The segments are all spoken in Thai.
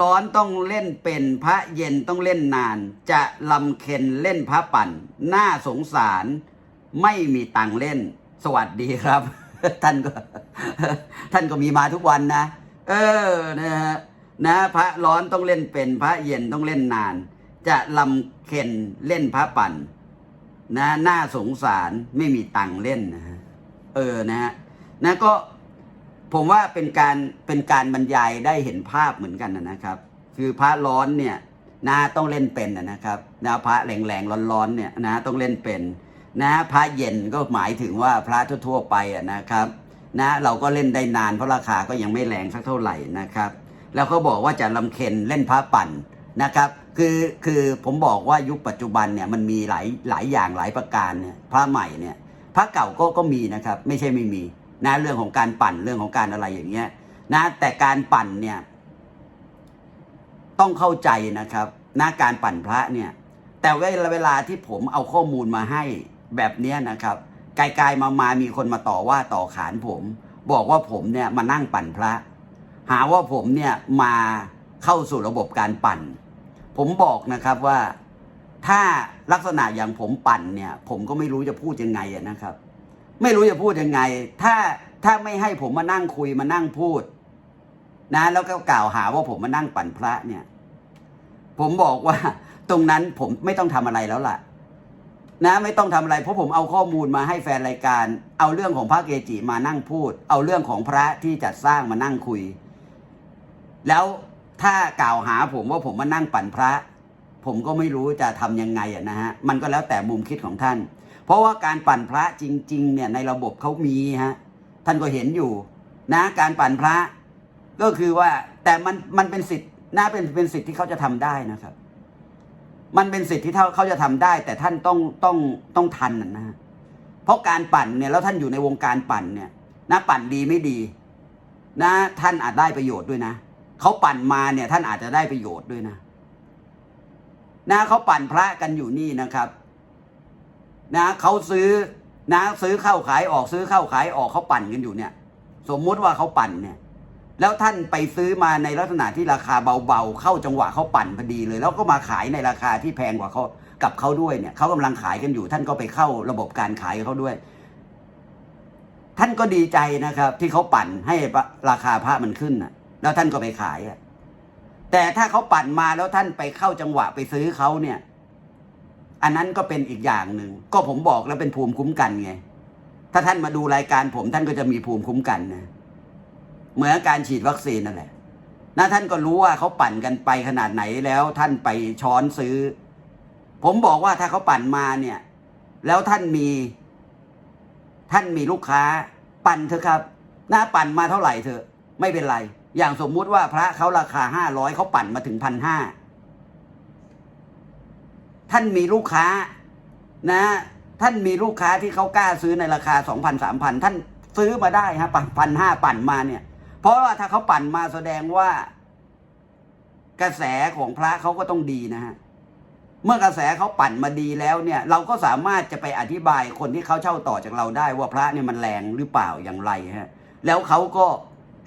ร้อนต้องเล่นเป็นพระเย็นต้องเล่นนาน จะลำเค็นเล่นพระปั่น น่าสงสาร ไม่มีตังเล่น สวัสดีครับ ท่านก็ ท่านก็มีมาทุกวันนะ เออนะฮะนะพระร้อนต้องเล่นเป็น พระเย็นต้องเล่นนาน จะลำเค็นเล่นพระปั่น นะน่าสงสารไม่มีตังเล่นนะเออนะฮะนะก็ ผมว่าเป็นการเป็นการบรรยายได้เห็นภาพเหมือนกันนะนะครับ คือพระร้อนเนี่ยนะต้องเล่นเป็นนะนะครับนะพระแรงๆร้อนๆเนี่ยนะต้องเล่นเป็นนะพระเย็นก็หมายถึงว่าพระทั่วๆไปอะนะครับนะเราก็เล่นได้นานเพราะราคาก็ยังไม่แรงสักเท่าไหร่นะครับ แล้วก็บอกว่าจะลำเค็นเล่นพระปั่นนะครับคือคือผมบอกว่ายุคปัจจุบันเนี่ยมันมีหลายหลายอย่างหลายประการเนี่ยพระใหม่เนี่ยพระเก่าก็ก็มีนะครับ ไม่ใช่ไม่มี นะเรื่องของการปั่นเรื่องของการอะไรอย่างเงี้ยนะแต่การปั่นเนี่ยต้องเข้าใจนะครับนะการปั่นพระเนี่ยแต่เวลาเวลาที่ผมเอาข้อมูลมาให้แบบเนี้ยนะครับไกลๆมามามีคนมาต่อว่าต่อขานผม บอกว่าผมเนี่ยมานั่งปั่นพระ หาว่าผมเนี่ยมาเข้าสู่ระบบการปั่น ผมบอกนะครับว่าถ้าลักษณะอย่างผมปั่นเนี่ย ผมก็ไม่รู้จะพูดยังไงนะครับ ไม่รู้จะพูดยังไง ถ้าถ้าไม่ให้ผมมานั่งคุยมานั่งพูด นะ แล้วก็กล่าวหาว่าผมมานั่งปั่นพระเนี่ย ผมบอกว่า ตรงนั้นผมไม่ต้องทำอะไรแล้วล่ะ นะไม่ต้องทำอะไร เพราะผมเอาข้อมูลมาให้แฟนรายการ เอาเรื่องของพระเกจิมานั่งพูด เอาเรื่องของพระที่จัดสร้างมานั่งคุย แล้วถ้ากล่าวหาผมว่าผมมานั่งปั่นพระ ผมก็ไม่รู้จะทำยังไงอะนะฮะมันก็แล้วแต่มุมคิดของท่าน เพราะว่าการปั่นพระจริง ๆ เนี่ยในระบบเขามีฮะท่านก็เห็นอยู่ นะการปั่นพระ ก็คือว่าแต่มันมันเป็นสิทธิ์นะเป็นเป็นสิทธิ์ที่เขาจะทำได้นะครับ มันเป็นสิทธิ์ที่เขาเขาจะทำได้ แต่ท่านต้องต้องต้องทันนะฮะเพราะการปั่นเนี่ยแล้วท่านอยู่ในวงการปั่นเนี่ยนะปั่นดีไม่ดี นะ ท่านอาจได้ประโยชน์ด้วยนะเขาปั่นมาเนี่ย ท่านอาจจะได้ประโยชน์ด้วยนะนะเขาปั่นพระกันอยู่นี่นะครับ นะเขาซื้อนะซื้อเข้าขายออกซื้อเข้าขายออกเขาปั่นกันอยู่เนี่ย สมมุติว่าเขาปั่นเนี่ย แล้วท่านไปซื้อมาในลักษณะที่ราคาเบาๆ เข้าจังหวะเขาปั่นพอดีเลย แล้วก็มาขายในราคาที่แพงกว่าเขากับเขาด้วยเนี่ยเขากำลังขายกันอยู่ ท่านก็ไปเข้าระบบการขายเขาด้วย ท่านก็ดีใจนะครับ ที่เขาปั่นให้ราคาพระมันขึ้นนะแล้วท่านก็ไปขายอะแต่ถ้าเขาปั่นมาแล้วท่านไปเข้าจังหวะไปซื้อเขาเนี่ย อันนั้นก็เป็นอีกอย่างหนึ่ง ก็ผมบอกแล้วเป็นภูมิคุ้มกันไง ถ้าท่านมาดูรายการผมท่านก็จะมีภูมิคุ้มกันนะ เหมือนการฉีดวัคซีนนั่นแหละนะท่านก็รู้ว่าเขาปั่นกันไปขนาดไหนแล้วท่านไปช้อนซื้อ ผมบอกว่าถ้าเขาปั่นมาเนี่ย แล้วท่านมี ท่านมีลูกค้า ปั่นเถอะครับหน้าปั่นมาเท่าไหร่เถอะ ไม่เป็นไร อย่างสมมุติว่าพระเขาราคาห้าร้อยเขาปั่นมาถึงพันห้า ท่านมีลูกค้านะ ท่านมีลูกค้าที่เขากล้าซื้อในราคาสองพันสามพันท่านซื้อมาได้ฮะพันห้าปั่นมาเนี่ย เพราะว่าถ้าเขาปั่นมาแสดงว่า กระแสของพระเขาก็ต้องดีนะฮะเมื่อกระแสเขาปั่นมาดีแล้วเนี่ย เราก็สามารถจะไปอธิบายคนที่เขาเช่าต่อจากเราได้ว่าพระเนี่ยมันแรงหรือเปล่าอย่างไรฮะ แล้วเขาก็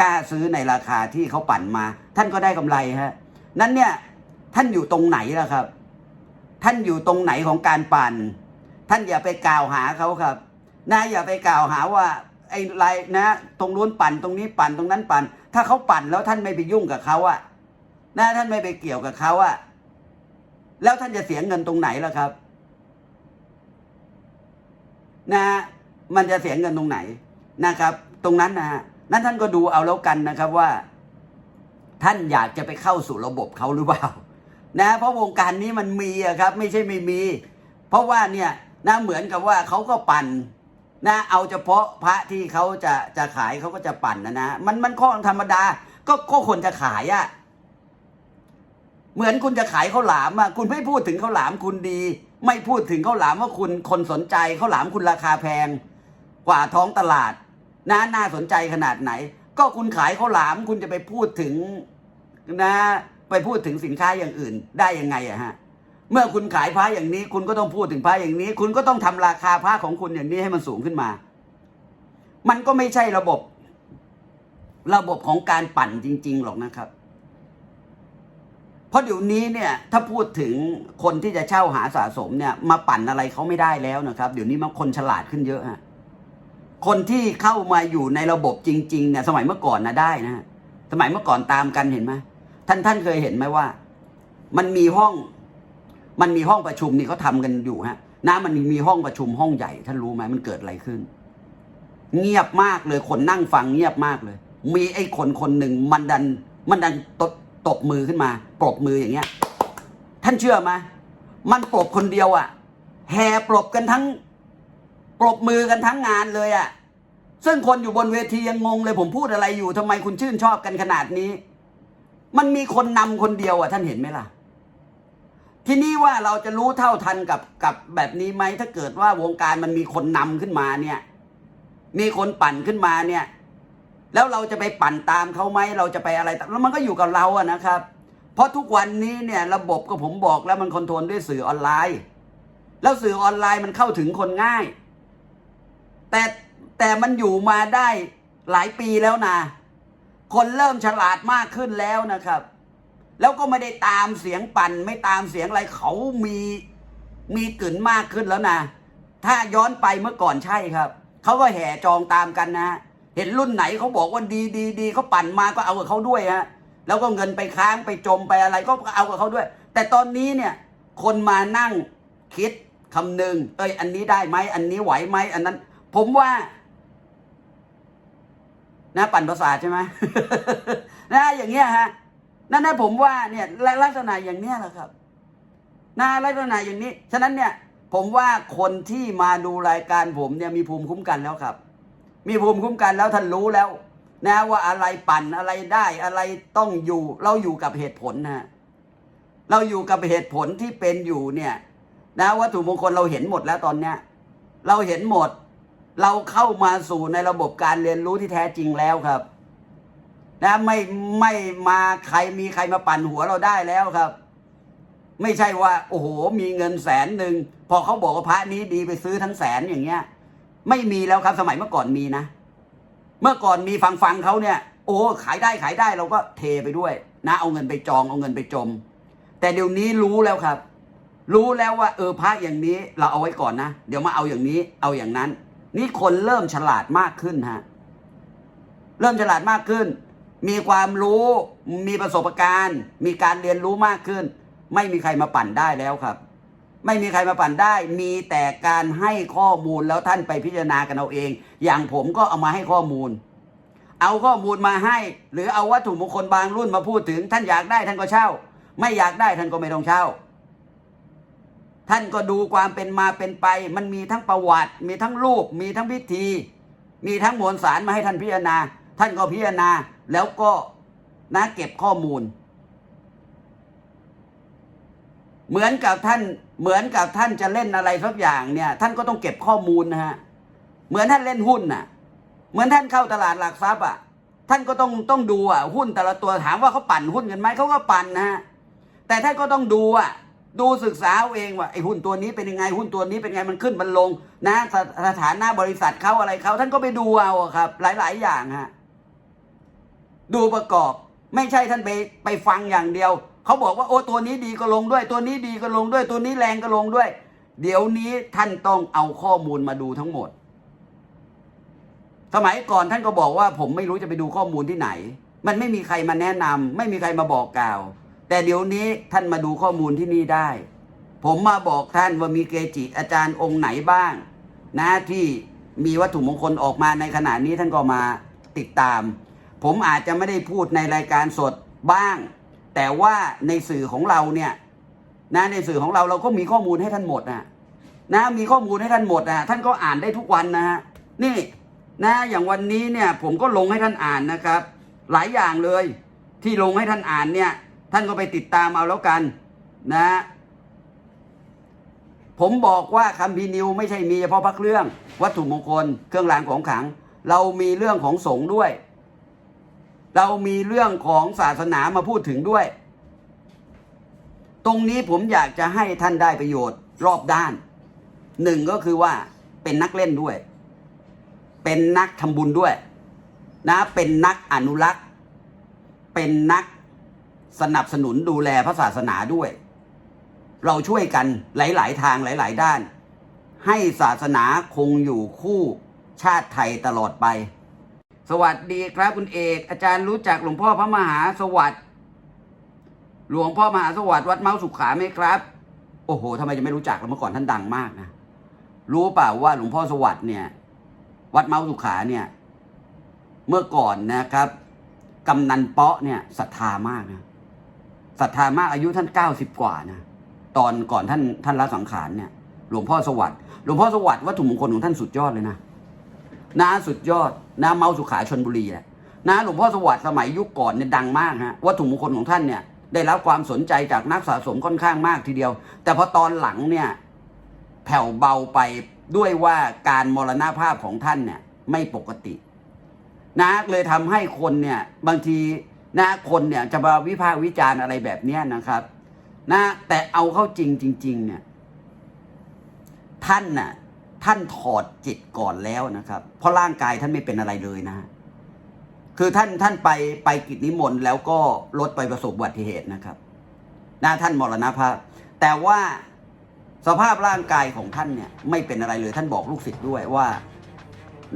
กล้าซื้อในราคาที่เขาปั่นมา ท่านก็ได้กำไรฮะ นั้นเนี่ยท่านอยู่ตรงไหนล่ะครับ ท่านอยู่ตรงไหนของการปั่น ท่านอย่าไปกล่าวหาเขาครับนะอย่าไปกล่าวหาว่าไอ้ไรนะ ตรงนู้นปั่นตรงนี้ปั่นตรงนั้นปั่น ถ้าเขาปั่นแล้วท่านไม่ไปยุ่งกับเขาอะนะท่านไม่ไปเกี่ยวกับเขาอะแล้วท่านจะเสียเงินตรงไหนล่ะครับ นะมันจะเสียเงินตรงไหนนะครับ ตรงนั้นนะฮะนั้นท่านก็ดูเอาแล้วกันนะครับว่า ท่านอยากจะไปเข้าสู่ระบบเขาหรือเปล่า นะเพราะวงการนี้มันมีอะครับ ไม่ใช่ไม่มี เพราะว่าเนี่ยนะเหมือนกับว่าเขาก็ปั่นนะเอาเฉพาะพระที่เขาจะจะขายเขาก็จะปั่นนะนะมันมันข้อธรรมดา ก็ก็คนจะขายอะเหมือนคุณจะขายข้าวหลามอะคุณไม่พูดถึงข้าวหลามคุณดี ไม่พูดถึงข้าวหลามว่าคุณคนสนใจข้าวหลามคุณราคาแพง กว่าท้องตลาดนะน่าสนใจขนาดไหน ก็คุณขายข้าวหลามคุณจะไปพูดถึงนะ ไปพูดถึงสินค้าอย่างอื่นได้ยังไงอะฮะเมื่อคุณขายผ้าอย่างนี้ คุณก็ต้องพูดถึงผ้าอย่างนี้ คุณก็ต้องทำราคาผ้าของคุณอย่างนี้ให้มันสูงขึ้นมา มันก็ไม่ใช่ระบบ ระบบของการปั่นจริง ๆ หรอกนะครับ เพราะเดี๋ยวนี้เนี่ย ถ้าพูดถึงคนที่จะเช่าหาสะสมเนี่ย มาปั่นอะไรเขาไม่ได้แล้วนะครับ เดี๋ยวนี้มันคนฉลาดขึ้นเยอะฮะคนที่เข้ามาอยู่ในระบบจริงๆเนี่ยสมัยเมื่อก่อนนะได้นะฮะสมัยเมื่อก่อนตามกันเห็นไหม ท่านท่านเคยเห็นไหมว่า มันมีห้อง มันมีห้องประชุมนี่เขาทำกันอยู่ฮะนะมันมีห้องประชุมห้องใหญ่ ท่านรู้ไหมมันเกิดอะไรขึ้น เงียบมากเลยคนนั่งฟังเงียบมากเลย มีไอ้คนคนหนึ่งมันดัน มันดันตบตบมือขึ้นมาปรบมืออย่างเงี้ย ท่านเชื่อไหมมันปรบคนเดียวอะ่ะ แห่ปรบกันทั้งปรบมือกันทั้งงานเลยอะ่ะซึ่งคนอยู่บนเวทียังงงเลยผมพูดอะไรอยู่ทำไมคุณชื่นชอบกันขนาดนี้ มันมีคนนำคนเดียวอะ่ะท่านเห็นไหมล่ะ ทีนี้ว่าเราจะรู้เท่าทันกับกับแบบนี้ไหมถ้าเกิดว่าวงการมันมีคนนำขึ้นมาเนี่ย มีคนปั่นขึ้นมาเนี่ย แล้วเราจะไปปั่นตามเขาไหมเราจะไปอะไรแล้วมันก็อยู่กับเราอะนะครับ เพราะทุกวันนี้เนี่ยระบบก็ผมบอกแล้วมันคอนโทรลด้วยสื่อออนไลน์ แล้วสื่อออนไลน์มันเข้าถึงคนง่าย แต่แต่มันอยู่มาได้หลายปีแล้วนะ คนเริ่มฉลาดมากขึ้นแล้วนะครับ แล้วก็ไม่ได้ตามเสียงปั่น ไม่ตามเสียงอะไรเขามีมีกลิ่นมากขึ้นแล้วนะ ถ้าย้อนไปเมื่อก่อนใช่ครับ เขาก็แห่จองตามกันนะ เห็นรุ่นไหนเขาบอกว่าดีดีดีเขาปั่นมาก็เอากับเขาด้วยฮะแล้วก็เงินไปค้างไปจมไปอะไรก็เอากับเขาด้วย แต่ตอนนี้เนี่ยคนมานั่งคิดคำหนึ่งเอ้ยอันนี้ได้ไหมอันนี้ไหวไหมอันนั้น ผมว่า นะปั่นประสาทใช่ไหมนะอย่างเงี้ยฮะนั่นนะผมว่าเนี่ยลักษณะอย่างเนี้ยแหละครับนะลักษณะอย่างนี้ ฉะนั้นเนี่ยผมว่าคนที่มาดูรายการผมเนี่ยมีภูมิคุ้มกันแล้วครับ มีภูมิคุ้มกันแล้วท่านรู้แล้ว นะว่าอะไรปั่นอะไรได้อะไรต้องอยู่ เราอยู่กับเหตุผลนะฮะเราอยู่กับเหตุผลที่เป็นอยู่เนี่ย นะวัตถุมงคลเราเห็นหมดแล้วตอนเนี้ย เราเห็นหมด เราเข้ามาสู่ในระบบการเรียนรู้ที่แท้จริงแล้วครับ นะไม่ไม่มาใครมีใครมาปั่นหัวเราได้แล้วครับ ไม่ใช่ว่า โอ้โห มีเงินแสนหนึ่งพอเขาบอกว่าพระนี้ดีไปซื้อทั้งแสนอย่างเงี้ย ไม่มีแล้วครับสมัยเมื่อก่อนมีนะ เมื่อก่อนมีฟังฟังเขาเนี่ย โอ้ขายได้ขายได้เราก็เทไปด้วย นะ เอาเงินไปจองเอาเงินไปจม แต่เดี๋ยวนี้รู้แล้วครับ รู้แล้วว่า เออพระอย่างนี้ เราเอาไว้ก่อนนะเดี๋ยวมาเอาอย่างนี้ เอาอย่างนั้น นี่คนเริ่มฉลาดมากขึ้นฮะ เริ่มฉลาดมากขึ้น มีความรู้ มีประสบการณ์ มีการเรียนรู้มากขึ้น ไม่มีใครมาปั่นได้แล้วครับ ไม่มีใครมาปั่นได้ มีแต่การให้ข้อมูลแล้วท่านไปพิจารณากันเอาเอง อย่างผมก็เอามาให้ข้อมูล เอาข้อมูลมาให้ หรือเอาวัตถุมงคลบางรุ่นมาพูดถึง ท่านอยากได้ท่านก็เช่า ไม่อยากได้ท่านก็ไม่ต้องเช่า ท่านก็ดูความเป็นมาเป็นไป มันมีทั้งประวัติ มีทั้งรูป มีทั้งพิธี มีทั้งมวลสารมาให้ท่านพิจารณา ท่านก็พิจารณาแล้วก็นะเก็บข้อมูล เหมือนกับท่านเหมือนกับท่านจะเล่นอะไรสักอย่างเนี่ย ท่านก็ต้องเก็บข้อมูลนะฮะเหมือนท่านเล่นหุ้นน่ะ เหมือนท่านเข้าตลาดหลักทรัพย์อะท่านก็ต้องต้องดูอะหุ้นแต่ละตัวถามว่าเขาปั่นหุ้นกันไหมเขาก็ปั่นนะฮะแต่ท่านก็ต้องดูอะ ดูศึกษาเองว่าไอ้หุ้นตัวนี้เป็นยังไงหุ้นตัวนี้เป็นไงมันขึ้นมันลง นะสสถานะบริษัทเขาอะไรเขาท่านก็ไปดูเอาครับ หลาย ๆ อย่างฮะดูประกอบ ไม่ใช่ท่านไปไปฟังอย่างเดียวเขาบอกว่าโอ้ตัวนี้ดีก็ลงด้วย ตัวนี้ดีก็ลงด้วย ตัวนี้แรงก็ลงด้วย เดี๋ยวนี้ท่านต้องเอาข้อมูลมาดูทั้งหมด สมัยก่อนท่านก็บอกว่า ผมไม่รู้จะไปดูข้อมูลที่ไหน มันไม่มีใครมาแนะนำไม่มีใครมาบอกกล่าว แต่เดี๋ยวนี้ท่านมาดูข้อมูลที่นี่ได้ ผมมาบอกท่านว่ามีเกจิอาจารย์องค์ไหนบ้าง นะที่มีวัตถุมงคลออกมาในขณะนี้ท่านก็มาติดตาม ผมอาจจะไม่ได้พูดในรายการสดบ้าง แต่ว่าในสื่อของเราเนี่ยนะในสื่อของเราเราก็มีข้อมูลให้ท่านหมดนะนะมีข้อมูลให้ท่านหมดนะท่านก็อ่านได้ทุกวันนะฮะนี่นะอย่างวันนี้เนี่ยผมก็ลงให้ท่านอ่านนะครับ หลายอย่างเลยที่ลงให้ท่านอ่านเนี่ย ท่านก็ไปติดตามเอาแล้วกันนะผมบอกว่าคัมภีร์นิวไม่ใช่มีเฉพาะพระเครื่อง วัตถุมงคล เครื่องรางของขลัง เรามีเรื่องของสงฆ์ด้วย เรามีเรื่องของศาสนามาพูดถึงด้วย ตรงนี้ผมอยากจะให้ท่านได้ประโยชน์รอบด้านหนึ่งก็คือว่าเป็นนักเล่นด้วย เป็นนักทำบุญด้วย นะเป็นนักอนุรักษ์ เป็นนัก สนับสนุนดูแลพระศาสนาด้วย เราช่วยกันหลาย ๆ ทางหลาย ๆ ด้าน ให้ศาสนาคงอยู่คู่ชาติไทยตลอดไป สวัสดีครับคุณเอก อาจารย์รู้จักหลวงพ่อพระมหาสวัสดิ์หลวงพ่อมหาสวัสดิ์วัดเมาสุขาไหมครับ โอ้โหทำไมจะไม่รู้จักแล้วเมื่อก่อนท่านดังมากนะรู้เปล่าว่าหลวงพ่อสวัสดิ์เนี่ย วัดเมาสุขาเนี่ย เมื่อก่อนนะครับกำนันเปาะเนี่ยศรัทธามากนะ ศรัทธามากอายุท่านเก้าสิบกว่านะตอนก่อนท่านท่านละสังขารเนี่ย หลวงพ่อสวัสดิ์หลวงพ่อสวัสดิ์วัตถุมงคลของท่านสุดยอดเลยนะนะสุดยอดนะเมาสุขาชนบุรีแหละนะหลวงพ่อสวัสดิ์สมัยยุคก่อนเนี่ยดังมากฮะวัตถุมงคลของท่านเนี่ย ได้รับความสนใจจากนักสะสมค่อนข้างมากทีเดียว แต่พอตอนหลังเนี่ย แผ่วเบาไปด้วยว่าการมรณภาพของท่านเนี่ย ไม่ปกตินะเลยทำให้คนเนี่ย บางที นะคนเนี่ยจะมาวิพากษ์วิจารณ์อะไรแบบเนี้ยนะครับ นะ แต่เอาเข้าจริงจริง ๆ เนี่ย ท่านน่ะ ท่านถอดจิตก่อนแล้วนะครับ เพราะร่างกายท่านไม่เป็นอะไรเลยนะคือท่านท่านไปไปกิจนิมนต์แล้วก็รถไปประสบอุบัติเหตุนะครับนะท่านมรณภาพ แต่ว่าสภาพร่างกายของท่านเนี่ย ไม่เป็นอะไรเลย ท่านบอกลูกศิษย์ด้วยว่า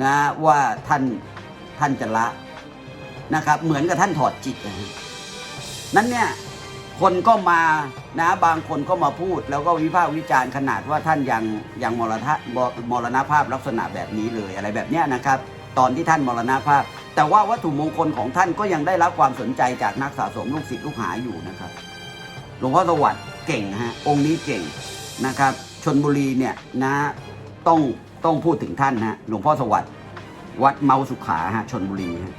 นะว่าท่านท่านจะละ นะครับ เหมือนกับท่านถอดจิตนะฮะนั้นเนี่ยคนก็มานะบางคนก็มาพูด แล้วก็วิพากษ์วิจารณ์ขนาดว่าท่านยังยังมรณะมรณภาพลักษณะแบบนี้เลยอะไรแบบเนี้ยนะครับ ตอนที่ท่านมรณภาพ แต่ว่าวัตถุมงคลของท่านก็ยังได้รับความสนใจจากนักสะสมลูกศิษย์ลูกหาอยู่นะครับหลวงพ่อสวัสดิ์เก่งฮะองค์นี้เก่งนะครับชนบุรีเนี่ยนะต้องต้องพูดถึงท่านฮะหลวงพ่อสวัสดิ์วัดเมาสุขาฮะชนบุรีฮะ